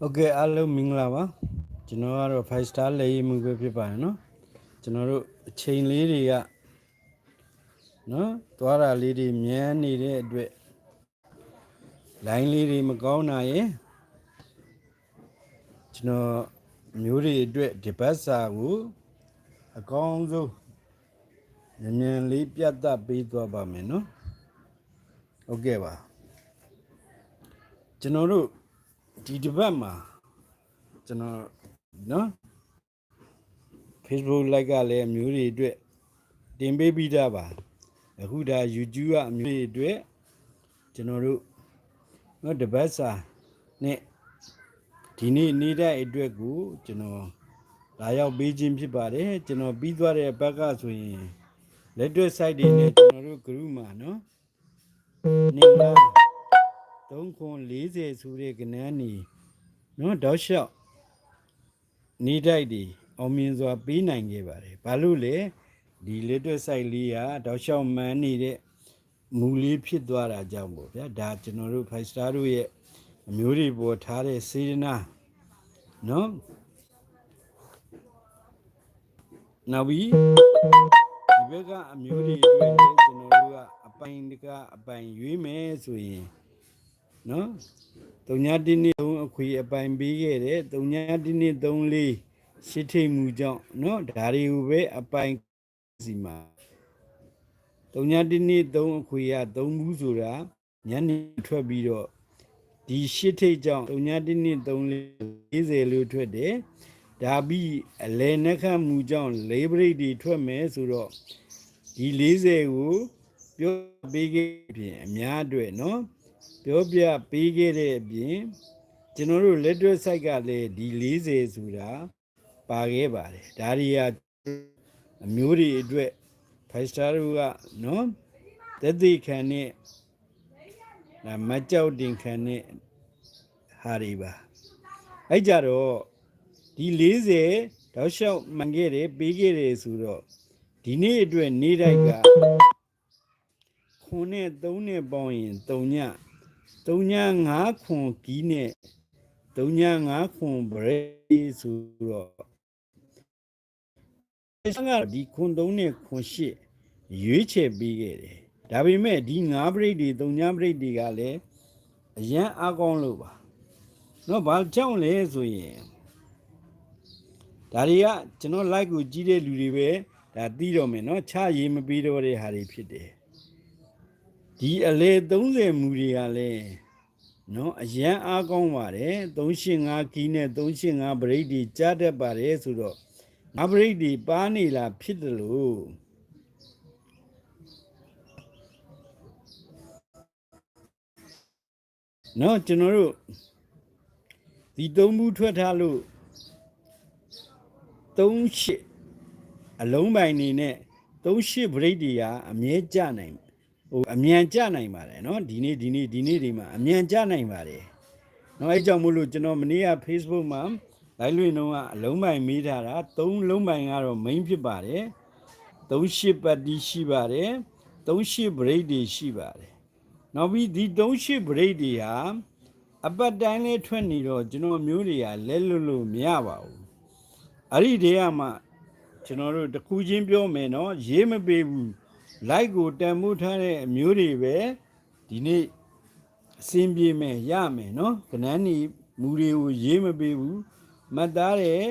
ဟုတ်ကဲ့အားလုံးမင်္ဂလာပါကျွန်တော်ကတော့ 5 star လေရင်မှုပဲဖြစ်ပါတယ်เนาะကျွန်တော်တို့အချိန်လေးတွေကเนาะသွားတာလေးတွေမြန်းနေတဲ့အတွက်လိုင်းလေးတွေမကောင်းတာရယ်ကျွန်တော်မျိုးတွေအတွက်ဒီဘတ်စာကိုအကောင်းဆုံးမြန်မြန်လေးပြတ်သက်ပေးသွားပါမယ်เนาะဟုတ်ကဲ့ပါကျွန်တော်တို့ ဒီတစ်ပတ်မှာကျွန်တော်နော် Facebook like ကလည်းအမျိုးတွေအတွက်တင်ပေးပြီးသားပါအခုဒါ YouTube ကအမျိုးတွေအတွက်ကျွန်တော်တို့နော်တပတ်စာနဲ့ဒီနေ့နေတဲ့အတွက်ကိုကျွန်တော်လာရောက်ပေးခြင်းဖြစ်ပါတယ်ကျွန်တော်ပြီးသွားတဲ့ဘက်ကဆိုရင်လက်တွေ့ site တွေနဲ့ကျွန်တော်တို့ group မှာနော်နေလား 3ခွန်40ဆိုတဲ့ကဏန်းနေနော်တောက်လျှောက်နေတိုက်ဒီအောင်မြင်စွာပေးနိုင်ခဲ့ပါတယ်ဘာလို့လဲဒီလက်တွက်ဆိုင်လေးကတောက်လျှောက်မှန်းနေတဲ့မူလေးဖြစ်သွားတာကြောင့်ပေါ့ဗျာဒါကျွန်တော်တို့5 star တို့ရဲ့အမျိုးတွေပေါ်ထားတဲ့စေတနာနော်နောက်ပြီးဒီဘက်ကအမျိုးတွေအတွက်လည်းကျွန်တော်တို့ကအပိုင်တကအပိုင်ရွေးမယ်ဆိုရင် နော်တုံညာတင်းနှစ်သုံးအခွေအပိုင်ပေးခဲ့တယ်တုံညာတင်းနှစ်သုံးလေးရှစ်ထိတ်မှုကြောင့်နော်ဒါတွေကိုပဲအပိုင်စီမှာတုံညာတင်းနှစ်သုံးအခွေကသုံးဘူးဆိုတာညနေထွက်ပြီးတော့ဒီရှစ်ထိတ်ကြောင့်တုံညာတင်းနှစ်သုံးလေး40လို့ထွက်တယ်ဒါပြီးအလဲနှက်ခတ်မှုကြောင့်လေးပရိတ်တွေထွက်မယ်ဆိုတော့ဒီ40ကိုပြောပေးခဲ့ပြင်အများအတွက်နော် ပြောပြပေးခဲ့တဲ့အပြင်ကျွန်တော်တို့လက်တွဲ site ကလည်းဒီ40ဆိုတာပါခဲ့ပါတယ်ဒါတွေကအမျိုးတွေအတွက် five star တို့ကနော်သက်သေခံနဲ့ဒါမကြောက်တင်ခံနဲ့ဟာတွေပါအဲ့ကြတော့ဒီ40တောက်လျှောက်မှန်ခဲ့တယ်ပေးခဲ့တယ်ဆိုတော့ဒီနေ့အတွက်နေတိုက်ကခုနဲ့3နဲ့ပေါင်းရင်3ည 3.5ခွန်ကီးနဲ့3.5ခွန်ဘရိတ်ဆိုတော့ဆန်ကဒီခွန်3နဲ့ခွန်8ရွေးချယ်ပေးခဲ့တယ်ဒါပေမဲ့ဒီ5ဘရိတ်တွေ3.5ဘရိတ်တွေကလည်းအရန်အကောင်းလို့ပါနော်ဘာကြောင့်လဲဆိုရင်ဒါတွေကကျွန်တော် like ကိုကြီးတဲ့လူတွေပဲဒါသိတော့မယ်နော်ချရေးမပြီးတော့တဲ့ဟာတွေဖြစ်တယ် ဒီအလေ30မူတွေကလည်းနော်အရန်အားကောင်းပါတယ်385ကီးနဲ့385ဘရိတ်တွေကြားတတ်ပါတယ်ဆိုတော့ငါဘရိတ်တွေပါနေလာဖြစ်တယ်လို့နော်ကျွန်တော်တို့ဒီသုံးဘူးထွက်ထားလို့38အလုံးပိုင်နေနဲ့38ဘရိတ်တွေကအမြဲကြနိုင် ဟိုအမြန်ကြနိုင်ပါတယ်နော်ဒီနေ့ဒီနေ့ဒီနေ့ဒီမှာအမြန်ကြနိုင်ပါတယ်နော်အဲကြောင့်မို့လို့ကျွန်တော်မနေ့က Facebook မှာ live လွင်တော့အလုံးပိုင်မေးထားတာ၃လုံးပိုင်ကတော့ main ဖြစ်ပါတယ်၃ရှစ်ပတ်တီးရှိပါတယ်၃ရှစ် break တွေရှိပါတယ်နောက်ပြီးဒီ၃ရှစ် break တွေဟာအပတ်တိုင်းလေးထွက်နေတော့ကျွန်တော်မျိုးတွေကလဲလွတ်လို့မရပါဘူးအဲ့ဒီတည်းကမှကျွန်တော်တို့တခုချင်းပြောမယ်နော်ရေးမပေးဘူး like ကိုတန်မှုထားတဲ့အမျိုးတွေပဲဒီနေ့အစင်းပြေမယ်ရမယ်နော်ကနန်းနီမူတွေကိုရေးမပေးဘူးမတ်သားတဲ့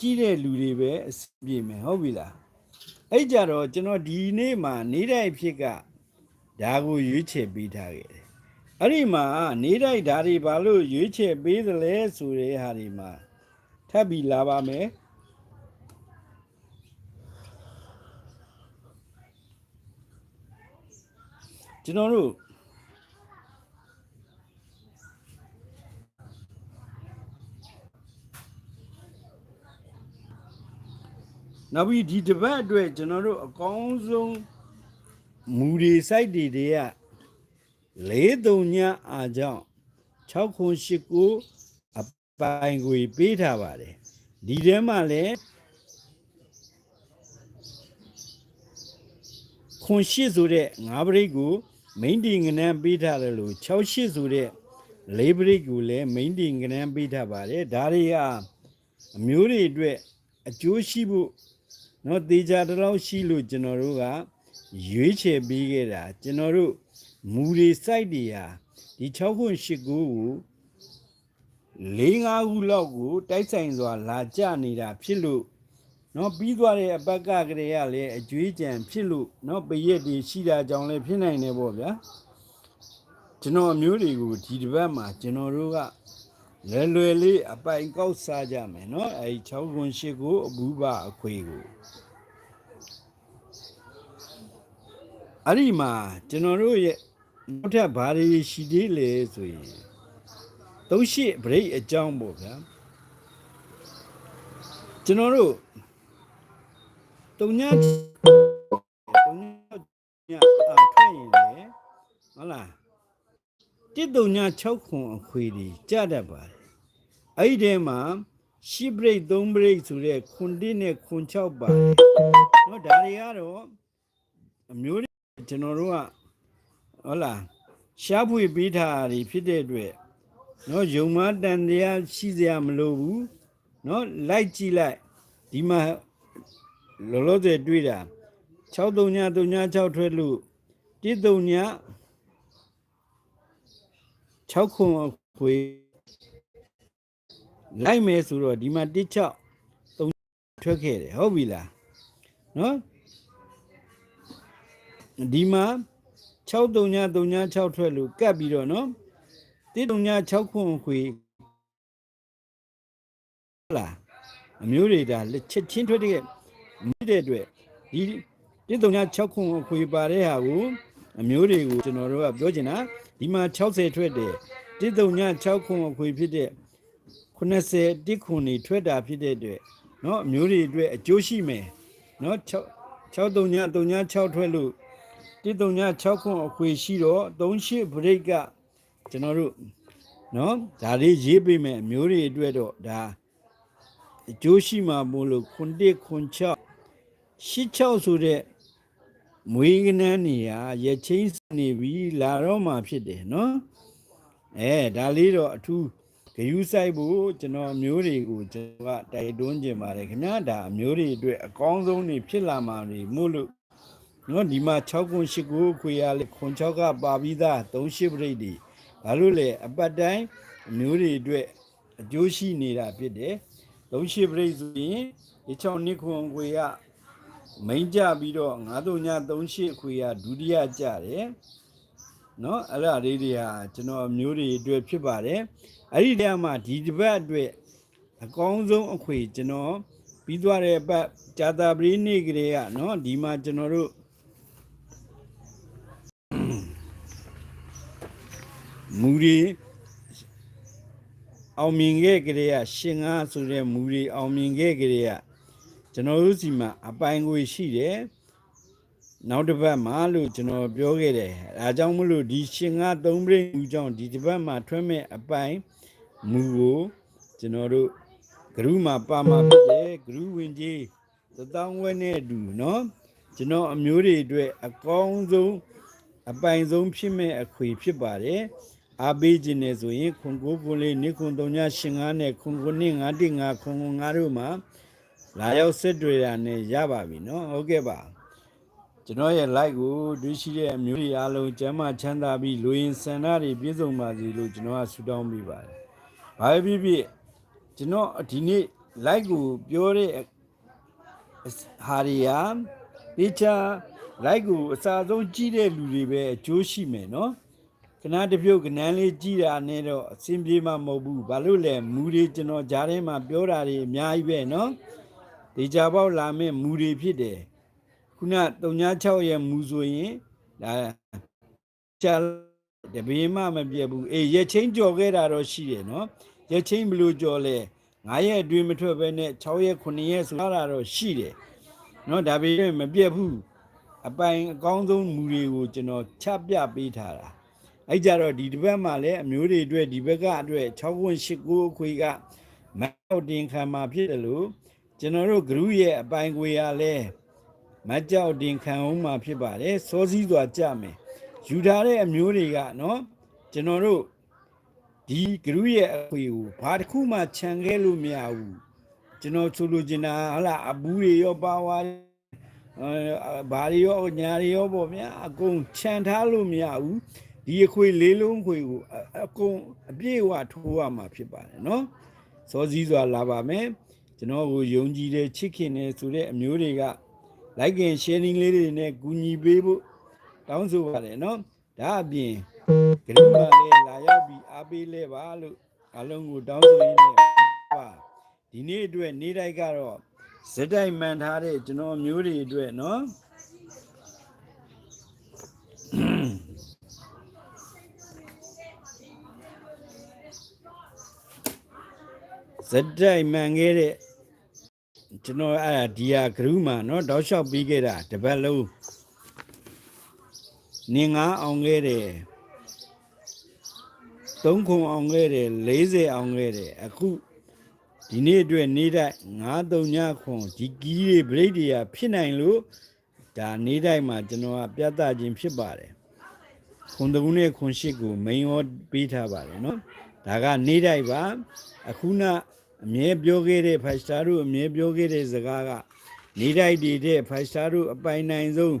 ကြီးတဲ့လူတွေပဲအစင်းပြေမယ်ဟုတ်ပြီလားအဲ့ကြတော့ကျွန်တော်ဒီနေ့မှာနေတိုင်းဖြစ်ကဒါကိုရွေးချယ်ပေးထားခဲ့တယ်အဲ့ဒီမှာနေတိုင်းဓာတွေဘာလို့ရွေးချယ်ပေးသလဲဆိုတဲ့ဟာဒီမှာထပ်ပြီးလာပါမယ် ကျွန်တော်တို့နောက်ပြီးဒီတစ်ပတ်အတွက်ကျွန်တော်တို့အကောင်းဆုံးမူတွေ site တွေတည်းကလေးတုံညအားကြောင့်6ခု8ခုအပိုင်ကိုပေးထားပါတယ်ဒီထဲမှာလည်းခွန်8ဆိုတဲ့၅ပရိတ်ကို မိန်တီငနန်းပေးထားတယ်လို့68ဆိုတဲ့ လေးပရိတ်ကိုလည်းမိန်တင်ကနန်းပေးထားပါတယ်ဒါတွေကအမျိုးတွေအတွက်အကျိုးရှိဖို့เนาะတေချာတစ်လောက်ရှိလို့ကျွန်တော်တို့ကရွေးချယ်ပေးခဲ့တာကျွန်တော်တို့မူတွေစိုက်တွေဟာဒီ6ခု8ခုကို၄၅ခုလောက်ကိုတိုက်ဆိုင်စွာလာကြနေတာဖြစ်လို့ နော်ပြီးသွားတဲ့အပတ်ကကလေးကလည်းအကျွေးကြံဖြစ်လို့နော်ပရက်တွေရှိတာကြောင့်လည်းဖြစ်နိုင်တယ်ပေါ့ဗျာကျွန်တော်အမျိုးတွေကိုဒီတစ်ပတ်မှာကျွန်တော်တို့ကလွယ်လွယ်လေးအပိုင်ကောက်စားကြမယ်နော်အဲဒီ6ခွန်8ကိုအဘူးပါအခွေကိုအဲ့ဒီမှာကျွန်တော်တို့ရဲ့နောက်ထပ်ဘာတွေရှိသေးလဲဆိုရင်38 break အကြောင်းပေါ့ဗျာကျွန်တော်တို့ တုံညာတုံညာအာထွက်ရင်လေဟုတ်လားတစ်တုံညာ6ခွန်အခွေတွေကြတတ်ပါတယ်အဲ့ဒီထဲမှာရှိဗရိတ်3ဗရိတ်ဆိုတဲ့ခွန်1နဲ့ခွန်6ပါတယ်เนาะဒါတွေကတော့အမျိုးတွေကျွန်တော်တို့ကဟုတ်လားရှားဖွေပေးထားတာတွေဖြစ်တဲ့အတွက်နော်ယုံမတန်တရားရှိစရာမလိုဘူးနော်လိုက်ကြည့်လိုက်ဒီမှာ လောလောဆယ်တွေ့တာ6336ထွက်လို့139 6ခွန်အခွေလိုက်မယ်ဆိုတော့ဒီမှာ16 3ထွက်ခဲ့တယ်ဟုတ်ပြီလားနော်ဒီမှာ6336ထွက်လို့ကတ်ပြီးတော့နော်136ခွန်ခွေဟုတ်လားအမျိုးတွေဒါလက်ချက်ချင်းထွက်တဲ့ မိတဲ့အတွက်ဒီ136ခွန်ခွေပါတဲ့ဟာကိုအမျိုးတွေကိုကျွန်တော်တို့ကပြောချင်တာဒီမှာ60ထွက်တယ်136ခွန်ခွေဖြစ်တဲ့80တစ်ခွန်နေထွက်တာဖြစ်တဲ့အတွက်เนาะအမျိုးတွေအတွက်အကျိုးရှိမယ်เนาะ6 6336ထွက်လို့136ခွန်အခွေရှိတော့38ဘရိတ်ကကျွန်တော်တို့เนาะဒါလေးရေးပေးမယ်အမျိုးတွေအတွက်တော့ဒါအကျိုးရှိမှာမို့လို့ခွန်1ခွန်6 86ဆိုတဲ့မွေးကနန်းနေရရချင်းစနေပြီလာတော့မှဖြစ်တယ်နော်အဲဒါလေးတော့အထူးဂယုစိုက်ဖို့ကျွန်တော်မျိုးတွေကိုကျွန်တော်ကတိုက်တွန်းခြင်းပါတယ်ခင်ဗျာဒါမျိုးတွေအတွက်အကောင်းဆုံးနေဖြစ်လာမှာနေမို့လို့နော်ဒီမှာ6ခု8ခုခွေရလေခွန်6ကပါပြီးသား3ရှိပရိတ်တွေဘာလို့လဲအပတ်တိုင်းမျိုးတွေအတွက်အကျိုးရှိနေတာဖြစ်တယ်3ရှိပရိတ်ဆိုရင်6နှစ်ခွန်ခွေရ မိန်ကြပြီးတော့9ည38ခွေရဒုတိယကြတယ်နော်အဲ့ဒါလေးတွေဟာကျွန်တော်အမျိုးတွေအတွက်ဖြစ်ပါတယ်အဲ့ဒီတည်းမှာဒီတစ်ပတ်အတွက်အကောင်းဆုံးအခွေကျွန်တော်ပြီးသွားတဲ့ပတ်ဇာတာပရိနေ့ကလေးကနော်ဒီမှာကျွန်တော်တို့မူရီအောင်မြင်ခဲ့ကြတဲ့ရှင်ငါဆိုတဲ့မူရီအောင်မြင်ခဲ့ကြတဲ့ ကျွန်တော်တို့စီမှာအပိုင်ကိုရှိတယ်နောက်တစ်ပတ်မှာလို့ကျွန်တော်ပြောခဲ့တယ်အဲအကြောင်းမလို့ဒီရှင်ငါသုံးပြိမူကြောင့်ဒီတစ်ပတ်မှာထွန်းမဲ့အပိုင်မူကိုကျွန်တော်တို့ဂရုမှာပါမှာဖြစ်တယ်ဂရုဝင်ကြီးသတောင်းဝဲနဲ့အတူเนาะကျွန်တော်အမျိုးတွေအတွက်အကောင်းဆုံးအပိုင်ဆုံးဖြစ်မဲ့အခွေဖြစ်ပါတယ်အားပေးခြင်းနဲ့ဆိုရင်ခွန်ကိုကိုလေးနေခွန်တုံညရှင်ငါနဲ့ခွန်ကိုနေငါတိငါခွန်ကိုငါတို့မှာ လာရောက်စစ်တွေတာနဲ့ရပါပြီနော်ဟုတ်ကဲ့ပါကျွန်တော်ရဲ့ like ကိုတွေ့ရှိတဲ့အမျိုးတွေအားလုံးကျမ်းမာချမ်းသာပြီးလူရင်ဆန္ဒတွေပြည့်စုံပါစေလို့ကျွန်တော်ကဆုတောင်းပေးပါတယ်။ဘာဖြစ်ဖြစ်ကျွန်တော်ဒီနေ့ like ကိုပြောတဲ့ဟာရီယာဒီချာ like ကိုအစာဆုံးကြည့်တဲ့လူတွေပဲအကျိုးရှိမယ်နော်။ကနာတပြုတ်ကနန်းလေးကြည့်တာနဲ့တော့အဆင်ပြေမှာမဟုတ်ဘူး။ဘာလို့လဲမူတွေကျွန်တော်ကြားထဲမှာပြောတာတွေအများကြီးပဲနော်။ တေချာပေါက်လာမဲ့မူတွေဖြစ်တယ်။ခုန36ရဲ့မူဆိုရင်ဒါချာတပင်းမမပြတ်ဘူးအေးရက်ချင်းကြော်ခဲ့တာတော့ရှိတယ်နော်ရက်ချင်းဘလို့ကြော်လဲ9ရက်အတွင်းမထွက်ဘဲနဲ့6ရက်9ရက်ဆိုတာတော့ရှိတယ်နော်ဒါပေမဲ့မပြတ်ဘူးအပိုင်အကောင်းဆုံးမူတွေကိုကျွန်တော်ချပြပေးထားတာအဲ့ကြတော့ဒီတစ်ပတ်မှာလည်းအမျိုးတွေအတွက်ဒီဘက်ကအတွက်6ခွန်း8ကိုအခွေကမောက်တင်ခံမှာဖြစ်တယ်လို့ ကျွန်တော်တို့ group ရဲ့အပိုင်ခွေရလဲမကြောက်တင်ခံအောင်မှာဖြစ်ပါတယ်စောစည်းစွာကြမယ်ယူထားတဲ့အမျိုးတွေကနော်ကျွန်တော်တို့ဒီဂရုရဲ့အခွေကိုဘာတစ်ခုမှခြံခဲ့လို့မရဘူးကျွန်တော်ဆိုလိုချင်တာဟလာအဘူးတွေရောပါဝါအဲဘာတွေရောညာတွေရောပေါ့ဗျာအကုန်ခြံထားလို့မရဘူးဒီအခွေလေးလုံးခွေကိုအအကုန်အပြည့်အဝထိုးရမှာဖြစ်ပါတယ်နော်စောစည်းစွာလာပါမယ် ကျွန်တော်ကိုယုံကြည်တဲ့ချစ်ခင်တဲ့ဆိုတဲ့အမျိုးတွေက like and sharing လေးတွေနဲ့ကူညီပေးဖို့တောင်းဆိုပါတယ်နော်ဒါအပြင်ဂရုမှလည်းလာရောက်ပြီးအားပေးလဲပါလို့အလုံးကိုတောင်းဆိုရင်းနဲ့ပါဒီနေ့အတွက်နေ့တိုင်းကတော့ဇက်တိုက်မှန်ထားတဲ့ကျွန်တော်မျိုးတွေအတွက်နော်ဇက်တိုက်မှန်ခဲ့တဲ့ ကျွန်တော်အဲ့ဒါဒီဟာဂရုမှနော်တောက်လျှောက်ပြီးခဲ့တာတစ်ပတ်လုံးနေငါအောင်ခဲ့တယ်သုံးခုအောင်ခဲ့တယ်40အောင်ခဲ့တယ်အခုဒီနေ့အတွက်နေတိုင်း9 3ညခွန်ဒီကီးတွေဗရိတ်တွေကဖြစ်နိုင်လို့ဒါနေတိုင်းမှာကျွန်တော်ကပြသခြင်းဖြစ်ပါတယ်ခွန်တကူနဲ့ခွန်ရှိကိုမိန်ရောပေးထားပါတယ်နော်ဒါကနေတိုင်းပါအခုန အမြဲပြောခဲ့တဲ့ဖိုက်စတာတို့အမြဲပြောခဲ့တဲ့စကားကနေတိုင်းတည်တဲ့ဖိုက်စတာတို့အပိုင်နိုင်ဆုံး